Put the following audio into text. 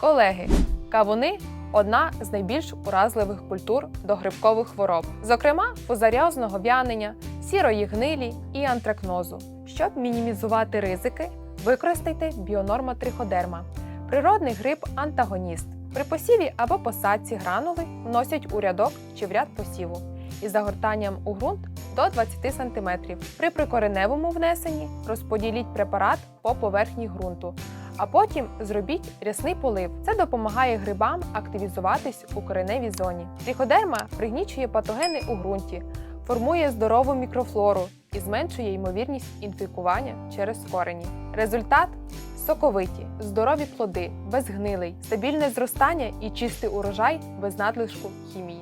Колеги, кавуни одна з найбільш уразливих культур до грибкових хвороб, зокрема фузаріозного в'янення, сірої гнилі і антракнозу. Щоб мінімізувати ризики, використайте біонорма триходерма – природний гриб-антагоніст. При посіві або посадці гранули вносять у рядок чи в ряд посіву із загортанням у ґрунт до 20 см. При прикореневому внесенні розподіліть препарат по поверхні ґрунту, а потім зробіть рясний полив. Це допомагає грибам активізуватись у кореневій зоні. Тріходерма пригнічує патогени у ґрунті, формує здорову мікрофлору і зменшує ймовірність інфікування через корені. Результат соковиті, здорові плоди, безгнилий, стабільне зростання і чистий урожай без надлишку хімії.